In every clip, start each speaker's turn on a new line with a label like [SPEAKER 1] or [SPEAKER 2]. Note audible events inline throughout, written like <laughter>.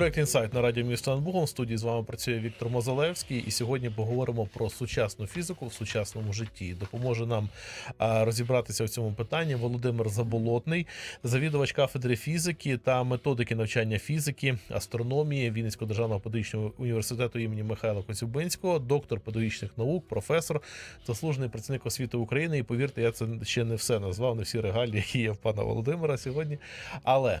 [SPEAKER 1] проект інсайт на радіо місто Анбугом. В студії з вами працює Віктор Мозалевський. І сьогодні поговоримо про сучасну фізику в сучасному житті. Допоможе нам розібратися в цьому питанні Володимир Заболотний, завідувач кафедри фізики та методики навчання фізики, астрономії Вінницького державного педагогічного університету імені Михайла Коцюбинського, доктор педагогічних наук, професор, заслужений працівник освіти України. І повірте, я це ще не все назвав, не всі регалії, які є в пана Володимира сьогодні. Але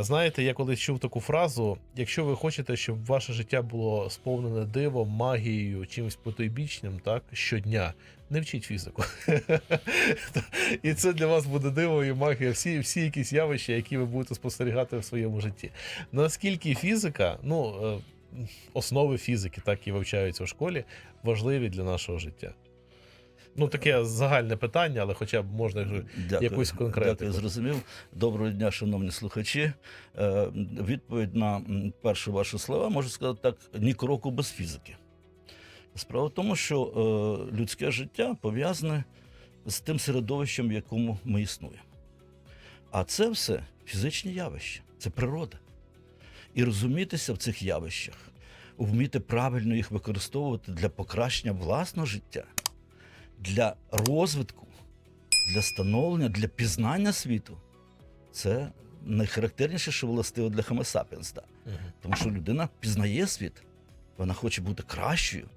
[SPEAKER 1] Знаєте, я колись чув таку фразу: якщо ви хочете, щоб ваше життя було сповнене дивом, магією, чимось потойбічним, так щодня, не вчіть фізику. <laughs> І це для вас буде диво і магія, всі, всі якісь явища, які ви будете спостерігати в своєму житті. Наскільки фізика, ну е, основи фізики, так і вивчаються в школі, важливі для нашого життя. Ну, таке загальне питання, але хоча б можна
[SPEAKER 2] Дякую,
[SPEAKER 1] якусь конкретику.
[SPEAKER 2] Дякую, зрозумів. Доброго дня, шановні слухачі. Е, Відповідь на перші ваші слова можу сказати так: ні кроку без фізики. Справа в тому, що е, людське життя пов'язане з тим середовищем, в якому ми існуємо. А це все фізичні явища, це природа. І розумітися в цих явищах, вміти правильно їх використовувати для покращення власного життя, для розвитку, для становлення, для пізнання світу. Це найхарактерніше, що властиво для Homo sapiens. Да.
[SPEAKER 1] Мгм.
[SPEAKER 2] Тому що людина пізнає світ, вона хоче бути кращою.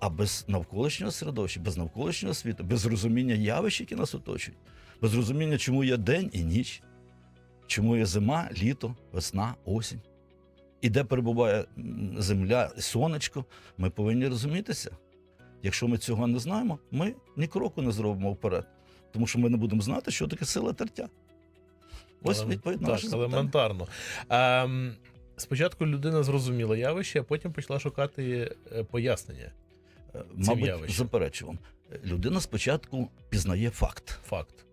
[SPEAKER 2] А без навколишнього середовища, без навколишнього світу, без розуміння явищ, які нас оточують, без розуміння, чому є день і ніч, чому є зима, літо, весна, осінь. І де перебуває земля, сонечко, ми повинні розумітися. Якщо ми цього не знаємо, ми ні кроку не зробимо вперед, тому що ми не будемо знати, що таке сила тертя. Ось відповідь на
[SPEAKER 1] так, елементарно. Ем, спочатку людина зрозуміла явище, а потім почала шукати е, пояснення.
[SPEAKER 2] Е, Мабуть,
[SPEAKER 1] явищем.
[SPEAKER 2] заперечу. Е, Людина спочатку пізнає факт.
[SPEAKER 1] Факт.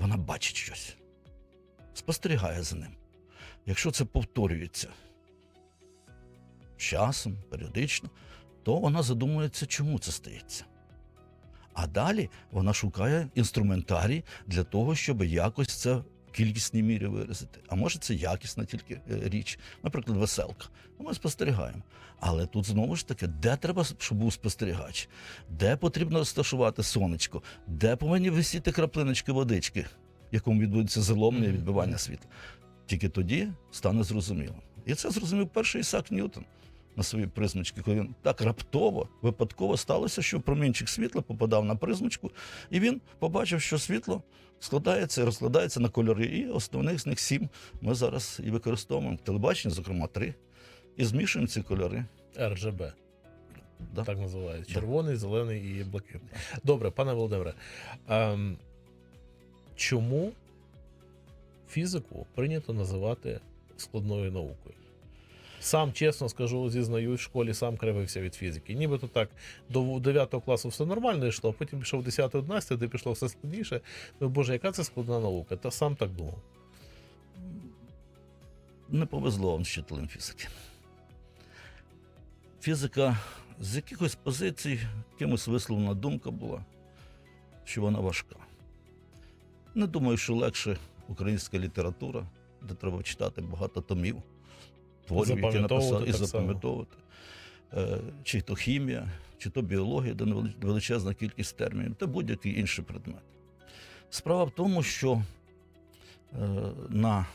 [SPEAKER 2] Вона бачить щось, спостерігає за ним. Якщо це повторюється часом, періодично, то вона задумується, чому це стається. А далі вона шукає інструментарій для того, щоб якось це в кількісній мірі виразити. А може, це якісна тільки е, річ, наприклад, веселка. Ну, Ми спостерігаємо. Але тут знову ж таки, де треба, щоб був спостерігач, де потрібно розташувати сонечко, де повинні висіти краплиночки водички, в якому відбудеться заломне відбивання світла. Тільки тоді стане зрозуміло. І це зрозумів перший Ісак Ньютон на своїй призмочці, коли він так раптово, випадково сталося, що промінчик світла попадав на призмочку, і він побачив, що світло складається і розкладається на кольори. І основних з них сім ми зараз і використовуємо. Телебачення, зокрема, три. І змішуємо ці кольори.
[SPEAKER 1] РЖБ.
[SPEAKER 2] Да.
[SPEAKER 1] Так називається.
[SPEAKER 2] Да.
[SPEAKER 1] Червоний, зелений і блакитний. Добре, пане Володимире. Ем, чому фізику прийнято називати складною наукою? Сам чесно скажу, зізнаюсь, в школі сам кривився від фізики. Нібито так до 9 класу все нормально йшло, а потім пішов 10 11 де пішло все складніше. Ну, Боже, яка це складна наука? Та сам так думав.
[SPEAKER 2] Не повезло вам з вчителем фізики. Фізика з якихось позицій, кимось висловлена думка була, що вона важка. Не думаю, що легше українська література, де треба читати багато томів, творів, які написали, і запам'ятовувати. Е, Чи то хімія, чи то біологія, де величезна кількість термінів, та будь-який інший предмет. Справа в тому, що е, на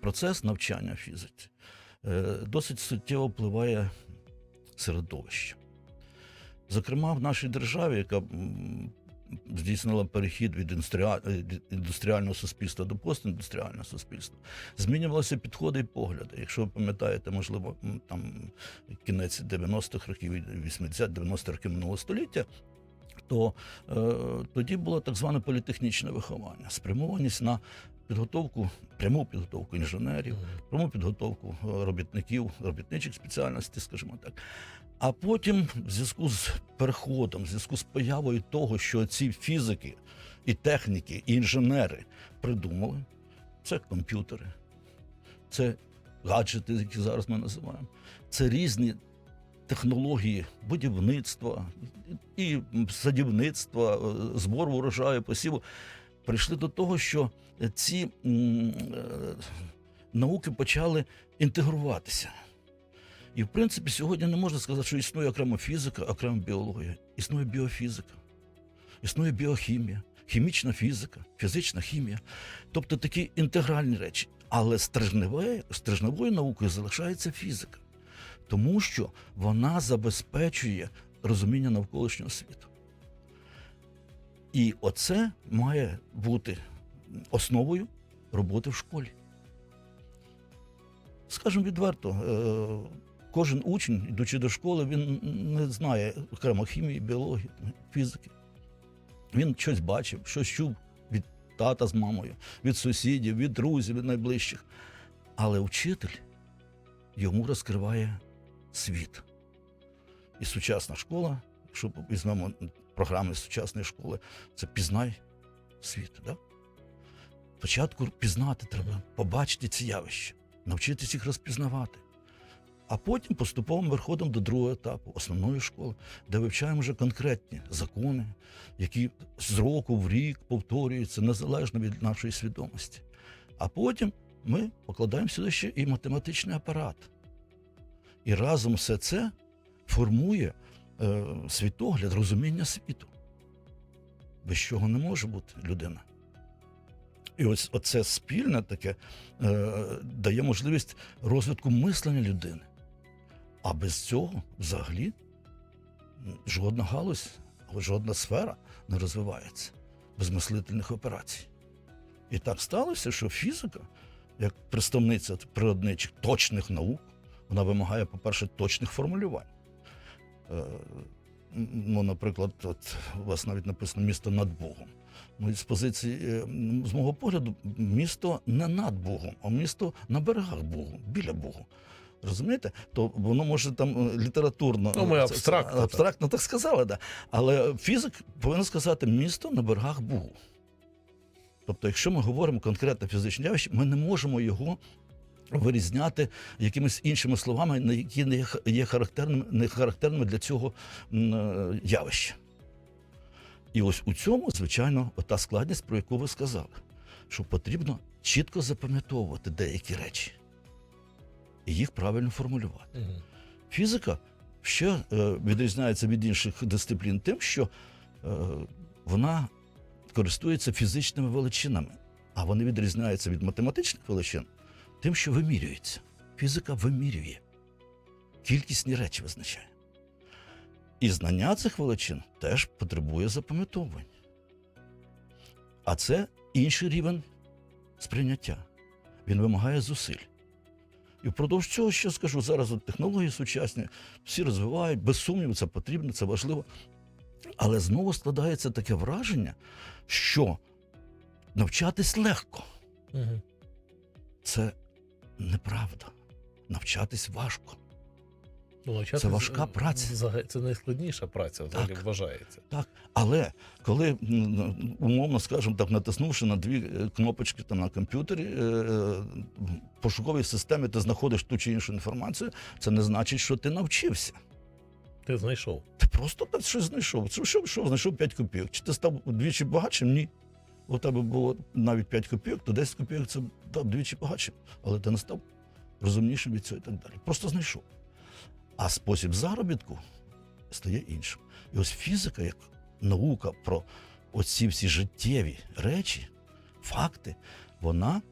[SPEAKER 2] процес навчання фізиці е, досить суттєво впливає середовище. Зокрема, в нашій державі, яка здійснила перехід від е, від індустріального суспільства до постіндустріального суспільства, змінювалися підходи і погляди. Якщо ви пам'ятаєте, можливо, там кінець 90-х років, 80-90-х років минулого століття, то е, тоді було так зване політехнічне виховання, спрямованість на підготовку, пряму підготовку інженерів, пряму підготовку е, робітників, робітничих спеціальностей, скажімо так. А потім, в зв'язку з переходом, в зв'язку з появою того, що ці фізики і техніки, і інженери придумали, це комп'ютери, це гаджети, які зараз ми називаємо, це різні технології будівництва і садівництва, е, збору урожаю, посіву, прийшли до того, що ці е, науки почали інтегруватися. І, в принципі, сьогодні не можна сказати, що існує окремо фізика, окремо біологія. Існує біофізика, існує біохімія, хімічна фізика, фізична хімія. Тобто такі інтегральні речі. Але стрижневою, стрижневою наукою залишається фізика, тому що вона забезпечує розуміння навколишнього світу. І оце має бути основою роботи в школі. Скажемо відверто, е, кожен учень, йдучи до школи, він не знає окремо хімії, біології, фізики. Він щось бачив, щось чув від тата з мамою, від сусідів, від друзів, від найближчих. Але вчитель йому розкриває світ. І сучасна школа, якщо візьмемо програми сучасної школи, це пізнай світ. Да? Спочатку пізнати треба, побачити ці явища, навчитися їх розпізнавати. А потім поступово ми виходимо до другого етапу основної школи, де вивчаємо вже конкретні закони, які з року в рік повторюються незалежно від нашої свідомості. А потім ми покладаємо сюди ще і математичний апарат. І разом все це формує е, світогляд, розуміння світу. Без чого не може бути людина. І ось оце спільне таке е, дає можливість розвитку мислення людини. А без цього взагалі жодна галузь, жодна сфера не розвивається без мислительних операцій. І так сталося, що фізика, як представниця природничих точних наук, вона вимагає, по-перше, точних формулювань. Е, ну, наприклад, от у вас навіть написано місто над Богом. Ну, з позиції, е, з мого погляду, місто не над Богом, а місто на берегах Богу, біля Богу. Розумієте? То воно може там е, літературно
[SPEAKER 1] Ну, ми
[SPEAKER 2] е,
[SPEAKER 1] абстрактно,
[SPEAKER 2] абстрактно так сказали, да. Але фізик повинен сказати місто на берегах Богу. Тобто, якщо ми говоримо конкретно фізичне явище, ми не можемо його вирізняти якимись іншими словами, які не є характерними, не характерними для цього е, явища. І ось у цьому, звичайно, та складність, про яку ви сказали, що потрібно чітко запам'ятовувати деякі речі і їх правильно формулювати. Фізика ще е, відрізняється від інших дисциплін тим, що е, вона користується фізичними величинами, а вони відрізняються від математичних величин тим, що вимірюються. Фізика вимірює, кількісні речі визначає. І знання цих величин теж потребує запам'ятовувань. А це інший рівень сприйняття. Він вимагає зусиль. І впродовж цього ще скажу, зараз от технології сучасні всі розвивають, без сумніву, це потрібно, це важливо. Але знову складається таке враження, що навчатись легко.
[SPEAKER 1] Угу.
[SPEAKER 2] Це неправда. Навчатись важко.
[SPEAKER 1] Ну,
[SPEAKER 2] Це важка праця.
[SPEAKER 1] Це найскладніша праця, взагалі
[SPEAKER 2] Так.
[SPEAKER 1] вважається.
[SPEAKER 2] Так. Але коли, умовно скажемо так, натиснувши на дві е, кнопочки там на комп'ютері, е, е, в пошуковій системі ти знаходиш ту чи іншу інформацію, це не значить, що ти навчився.
[SPEAKER 1] Ти знайшов.
[SPEAKER 2] Ти просто так щось знайшов. Це що, що знайшов 5 копійок? Чи ти став вдвічі багатшим? Ні. У тебе було навіть 5 копійок, то 10 копійок це да, вдвічі багатшим. Але ти не став розумнішим від цього і так далі. Просто знайшов. А спосіб заробітку стає іншим. І ось фізика, як наука про оці всі життєві речі, факти, вона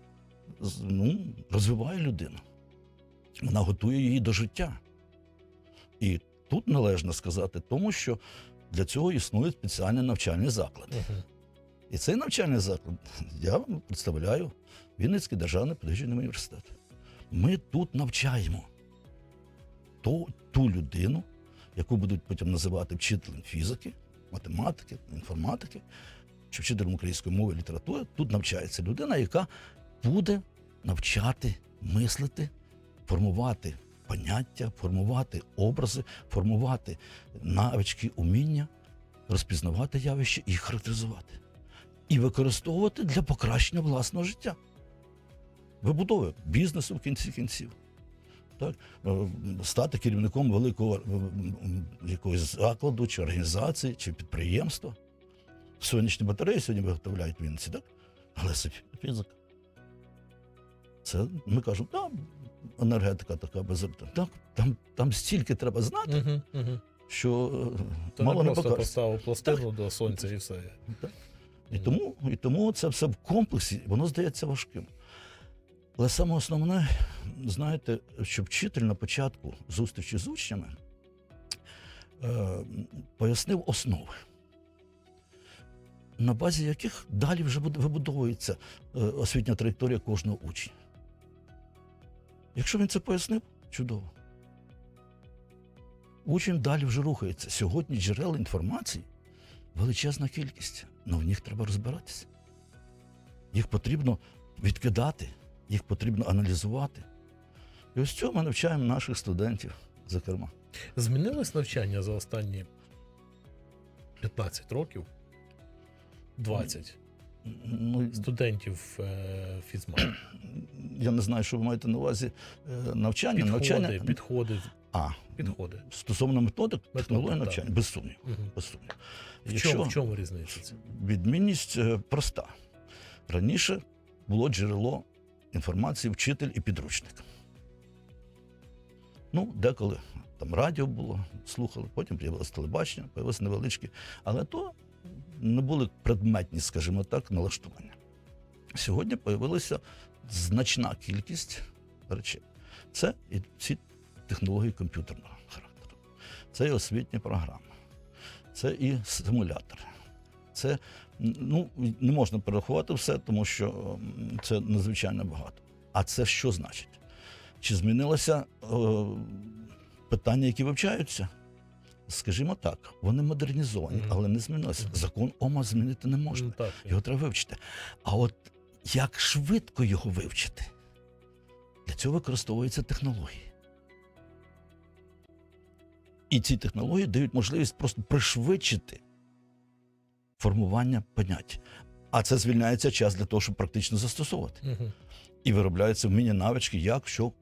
[SPEAKER 2] ну, розвиває людину. Вона готує її до життя. І тут належно сказати тому, що для цього існує спеціальний навчальний заклад.
[SPEAKER 1] Мгм.
[SPEAKER 2] І цей навчальний заклад я представляю Вінницький державний педагогічний університет. Ми тут навчаємо ту, ту людину, яку будуть потім називати вчителем фізики, математики, інформатики чи вчителем української мови і літератури. Тут навчається людина, яка буде навчати мислити, формувати поняття, формувати образи, формувати навички, уміння, розпізнавати явища і характеризувати. І використовувати для покращення власного життя. Вибудови бізнесу в кінці кінців. Так? Е, Стати керівником великого е, якогось закладу, чи організації, чи підприємства. Сонячні батареї сьогодні виготовляють в Вінниці, так? Але це фізика. Це ми кажемо, да, енергетика така без так, там, там стільки треба знати,
[SPEAKER 1] Угу, угу.
[SPEAKER 2] що е,
[SPEAKER 1] Це
[SPEAKER 2] мало
[SPEAKER 1] не
[SPEAKER 2] не
[SPEAKER 1] просто
[SPEAKER 2] покажеш.
[SPEAKER 1] поставив пластину до сонця і все.
[SPEAKER 2] І тому, і тому це все в комплексі, воно здається важким. Але саме основне, знаєте, що вчитель на початку зустрічі з учнями е, пояснив основи, на базі яких далі вже вибудовується е, освітня траєкторія кожного учня. Якщо він це пояснив, чудово. Учень далі вже рухається. Сьогодні джерел інформації величезна кількість, але в них треба розбиратися. Їх потрібно відкидати, їх потрібно аналізувати. І ось цього ми навчаємо наших студентів, зокрема.
[SPEAKER 1] Змінилось навчання за останні 15 років? 20
[SPEAKER 2] Ну,
[SPEAKER 1] студентів е, фізма.
[SPEAKER 2] я не знаю, що ви маєте на увазі е, навчання.
[SPEAKER 1] Підходи,
[SPEAKER 2] навчання
[SPEAKER 1] підходи,
[SPEAKER 2] А,
[SPEAKER 1] підходи.
[SPEAKER 2] стосовно методик, технології
[SPEAKER 1] так.
[SPEAKER 2] навчання, без сумніву.
[SPEAKER 1] Мгм.
[SPEAKER 2] Без сумніву.
[SPEAKER 1] В чому, в чому різниця?
[SPEAKER 2] відмінність е, проста. Раніше було джерело інформації вчитель і підручник. Ну, деколи там радіо було, слухали, потім з'явилось телебачення, появилися невеличкі, але то не були предметні, скажімо так, налаштування. Сьогодні появилася значна кількість речей. Це і ці технології комп'ютерного характеру, це і освітні програми, це і симулятори. Це ну, не можна перерахувати все, тому що це надзвичайно багато. А це що значить? Чи змінилося е, питання, які вивчаються? Скажімо так, вони модернізовані,
[SPEAKER 1] Мгм.
[SPEAKER 2] але не змінилося.
[SPEAKER 1] Мгм.
[SPEAKER 2] Закон ОМА змінити не можна.
[SPEAKER 1] Ну, так.
[SPEAKER 2] Його треба вивчити. А от як швидко його вивчити? Для цього використовуються технології. І ці технології дають можливість просто пришвидшити формування понять. А це звільняється час для того, щоб практично застосовувати.
[SPEAKER 1] Мгм.
[SPEAKER 2] І виробляються вміння навички, як що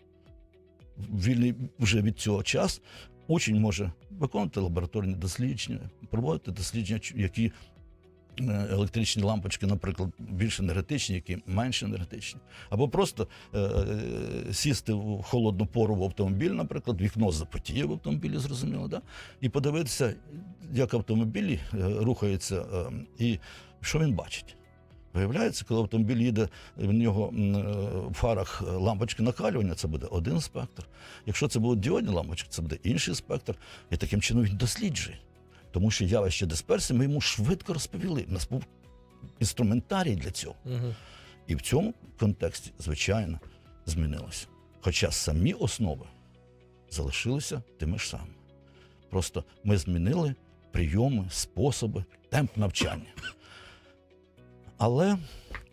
[SPEAKER 2] вільний вже від цього час учень може виконувати лабораторні дослідження, проводити дослідження, які електричні лампочки, наприклад, більш енергетичні, які менш енергетичні. Або просто е, е, сісти в холодну пору в автомобіль, наприклад, вікно запотіє в автомобілі, зрозуміло, да? і подивитися, як автомобілі е, рухаються, е, і що він бачить. Виявляється, коли автомобіль їде, в нього е, в фарах е, лампочки накалювання, це буде один спектр. Якщо це будуть діодні лампочки, це буде інший спектр. І таким чином він досліджує. Тому що явище дисперсії ми йому швидко розповіли. У нас був інструментарій для цього.
[SPEAKER 1] Мгм.
[SPEAKER 2] І в цьому контексті, звичайно, змінилося. Хоча самі основи залишилися тими ж самими. Просто ми змінили прийоми, способи, темп навчання. Але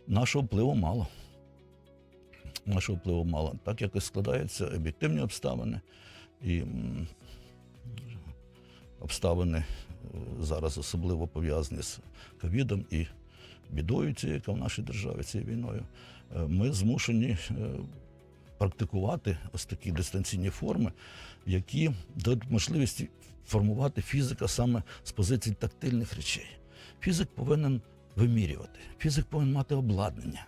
[SPEAKER 2] нашого впливу мало. Нашого впливу мало. Так якось складаються об'єктивні обставини і обставини зараз особливо пов'язані з ковідом і бідою, цією, яка в нашій державі цією війною. Е, Ми змушені е, практикувати ось такі дистанційні форми, які дають можливість формувати фізика саме з позицій тактильних речей. Фізик повинен вимірювати, фізик повинен мати обладнання.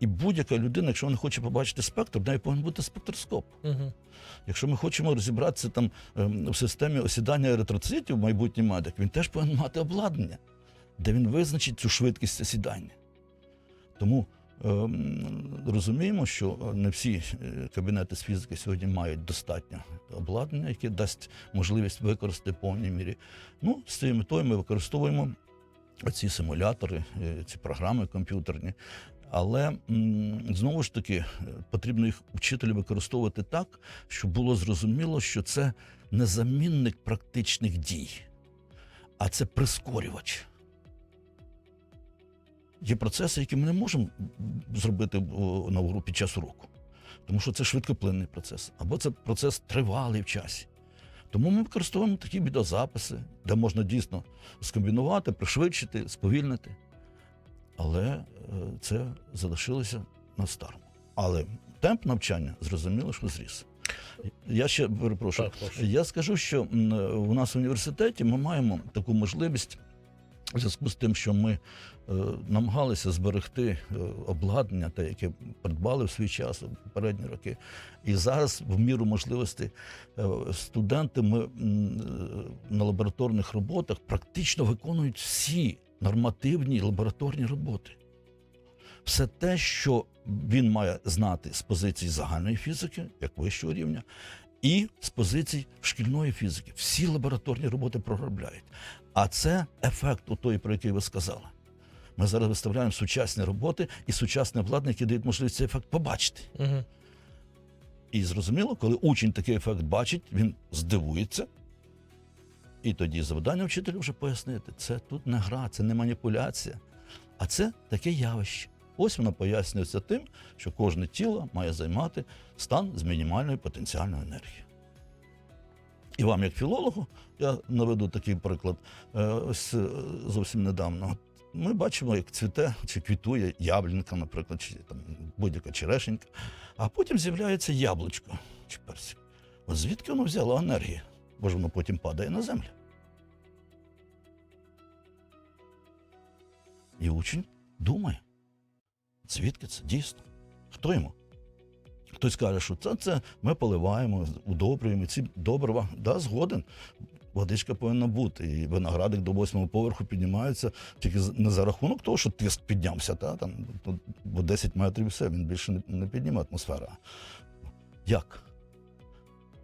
[SPEAKER 2] І будь-яка людина, якщо вона хоче побачити спектр, в неї повинен бути спектроскоп.
[SPEAKER 1] Мгм.
[SPEAKER 2] Якщо ми хочемо розібратися там ем, в системі осідання еритроцитів, майбутній медик, він теж повинен мати обладнання, де він визначить цю швидкість осідання. Тому ем, розуміємо, що не всі е, кабінети з фізики сьогодні мають достатньо обладнання, яке дасть можливість використати в повній мірі. Ну, з цією метою ми використовуємо ці симулятори, е, ці програми комп'ютерні. Але знову ж таки е, потрібно їх вчителю використовувати так, щоб було зрозуміло, що це не замінник практичних дій, а це прискорювач. Є процеси, які ми не можемо зробити о, на уроку під час уроку, тому що це швидкоплинний процес, або це процес тривалий в часі. Тому ми використовуємо такі відеозаписи, де можна дійсно скомбінувати, пришвидшити, сповільнити. Але е, це залишилося на старому. Але темп навчання зрозуміло, що зріс. Я ще перепрошую.
[SPEAKER 1] Так.
[SPEAKER 2] Я скажу, що у нас в університеті ми маємо таку можливість в зв'язку з тим, що ми е, намагалися зберегти е, обладнання, те, яке придбали в свій час у попередні роки. І зараз, в міру можливості, е, студенти ми е, на лабораторних роботах практично виконують всі нормативні лабораторні роботи. Все те, що він має знати з позиції загальної фізики, як вищого рівня, і з позицій шкільної фізики. Всі лабораторні роботи проробляють. А це ефект у той, про який ви сказали. Ми зараз виставляємо сучасні роботи і сучасне обладнання, яке дають можливість цей ефект побачити.
[SPEAKER 1] Угу.
[SPEAKER 2] І зрозуміло, коли учень такий ефект бачить, він здивується. І тоді завдання вчителю вже пояснити, це тут не гра, це не маніпуляція, а це таке явище. Ось воно пояснюється тим, що кожне тіло має займати стан з мінімальною потенціальною енергією. І вам, як філологу, я наведу такий приклад. Е, Ось е, зовсім недавно. Ми бачимо, як цвіте чи квітує яблінка, наприклад, чи там будь-яка черешенька, а потім з'являється яблучко чи персик. От звідки воно взяло енергію? Бо ж воно потім падає на землю. І учень думає, звідки це дійсно? Хто йому? Хтось каже, що це, це ми поливаємо, удобрюємо ці добрива. Да, згоден. Водичка повинна бути. І виноградик до восьмого поверху піднімається тільки не за рахунок того, що тиск піднявся, та, там, бо 10 метрів все, він більше не, не підніме атмосфера. Як?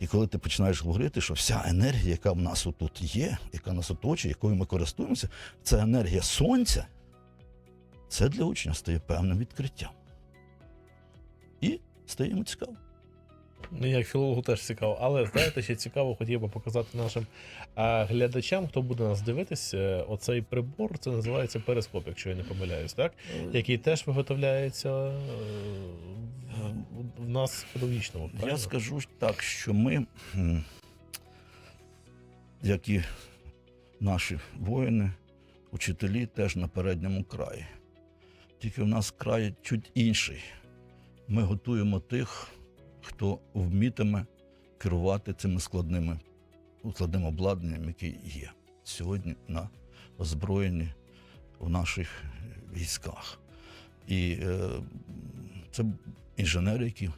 [SPEAKER 2] І коли ти починаєш говорити, що вся енергія, яка в нас тут є, яка нас оточує, якою ми користуємося, це енергія сонця, це для учня стає певним відкриттям. І стає йому цікаво.
[SPEAKER 1] Ну, як філологу теж цікаво. Але знаєте, ще цікаво, хотів би показати нашим а, глядачам, хто буде нас дивитись. е, Оцей прибор, це називається перископ, якщо я не помиляюсь, так? Який теж виготовляється е, в- нас в педагогічному.
[SPEAKER 2] Я скажу так, що ми, як і наші воїни, учителі теж на передньому краї. Тільки в нас край чуть інший. Ми готуємо тих, хто вмітиме керувати цими складними, складним обладнанням, яке є сьогодні на озброєнні в наших військах. І е, це інженери, які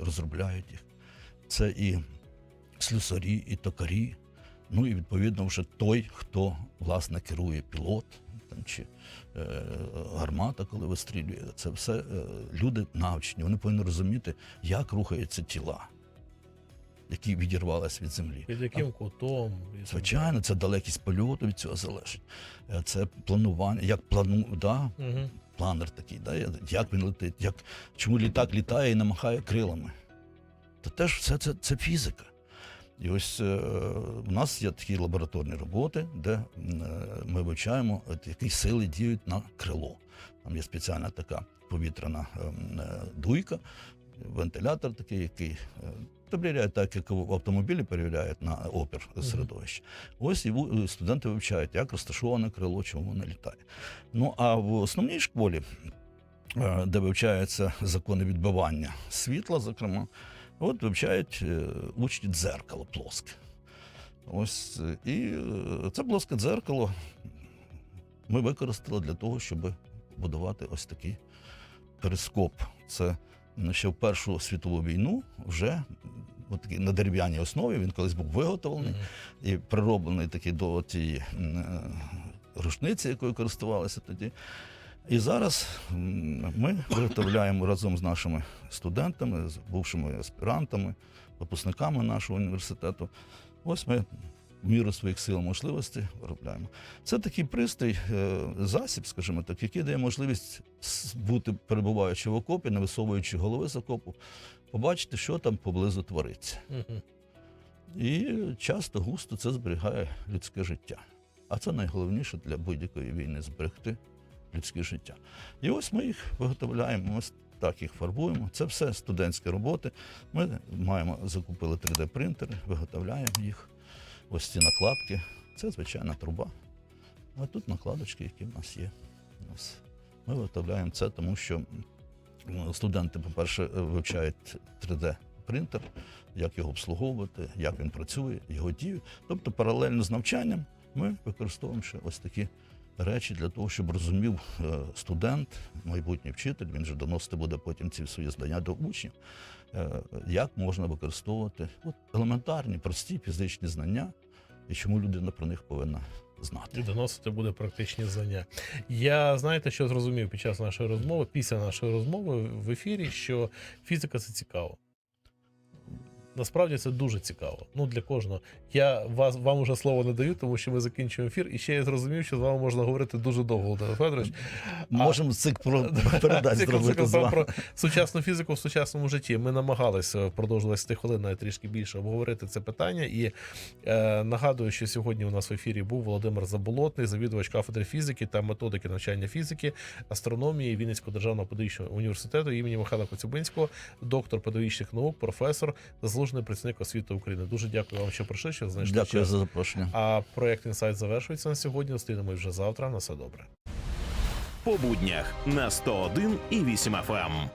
[SPEAKER 2] розробляють їх. Це і слюсарі, і токарі. Ну і відповідно вже той, хто власне керує пілот там, чи е, гармата, коли вистрілює. Це все е, люди навчені. Вони повинні розуміти, як рухаються тіла, які відірвалися від землі.
[SPEAKER 1] Під яким кутом?
[SPEAKER 2] Звичайно, це далекість польоту від цього залежить. Е, Це планування, як плану, да.
[SPEAKER 1] Мгм.
[SPEAKER 2] планер такий, да, як він летить, як, чому літак літає і намахає крилами. То теж все це, це фізика. І ось е, у нас є такі лабораторні роботи, де е, ми вивчаємо, які сили діють на крило. Там є спеціальна така повітряна е, е, дуйка, вентилятор такий, який е, перевіряє так, як в автомобілі перевіряють на опір середовище. Ось і студенти вивчають, як розташоване крило, чому воно літає. Ну а в основній школі, е, де вивчаються закони відбивання світла, зокрема, от вивчають е, учні дзеркало плоске. Ось е, і е, це плоске дзеркало ми використали для того, щоб будувати ось такий перископ. Це ну, ще в Першу світову війну вже такий на дерев'яній основі він колись був виготовлений
[SPEAKER 1] Мгм.
[SPEAKER 2] і прироблений такий до тієї рушниці, якою користувалися тоді. І зараз ми виготовляємо разом з нашими студентами, з бувшими аспірантами, випускниками нашого університету. Ось ми в міру своїх сил можливостей виробляємо. Це такий пристрій, е, засіб, скажімо так, який дає можливість бути, перебуваючи в окопі, не висовуючи голови з окопу, побачити, що там поблизу твориться. І часто густо це зберігає людське життя. А це найголовніше для будь-якої війни зберегти людське життя. І ось ми їх виготовляємо, ось так їх фарбуємо. Це все студентські роботи. Ми маємо закупили 3D-принтери, виготовляємо їх. Ось ці накладки. Це звичайна труба. А тут накладочки, які в нас є. Ми виготовляємо це, тому що студенти, по-перше, вивчають 3D-принтер, як його обслуговувати, як він працює, його дію. Тобто, паралельно з навчанням ми використовуємо ще ось такі речі для того, щоб розумів е, студент, майбутній вчитель, він же доносити буде потім ці свої знання до учнів, е, як можна використовувати от, елементарні, прості фізичні знання, і чому людина про них повинна знати.
[SPEAKER 1] І доносити буде практичні знання. Я знаєте, що зрозумів під час нашої розмови, після нашої розмови в ефірі, що фізика це цікаво. Насправді це дуже цікаво. Ну для кожного. Я вас вам уже слово не даю, тому що ми закінчуємо ефір. І ще я зрозумів, що з вами можна говорити дуже довго, Володимир Федорович.
[SPEAKER 2] Можемо цих про <laughs> передач зробити
[SPEAKER 1] цикл
[SPEAKER 2] з вами.
[SPEAKER 1] про сучасну фізику в сучасному житті. Ми намагалися впродовж 20 хвилин навіть трішки більше обговорити це питання. І е, нагадую, що сьогодні у нас в ефірі був Володимир Заболотний, завідувач кафедри фізики та методики навчання фізики, астрономії Вінницького державного педагогічного університету імені Михайла Коцюбинського, доктор педагогічних наук, професор, заслужений працівник освіти України. Дуже дякую вам, що прийшли, що знайшли
[SPEAKER 2] Дякую
[SPEAKER 1] час.
[SPEAKER 2] за запрошення.
[SPEAKER 1] А проект інсайт завершується на сьогодні. Зустрінемось вже завтра. На все добре.
[SPEAKER 3] по буднях на 101 і 8 FM.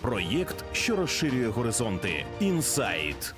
[SPEAKER 3] Проєкт, що розширює горизонти. Інсайт.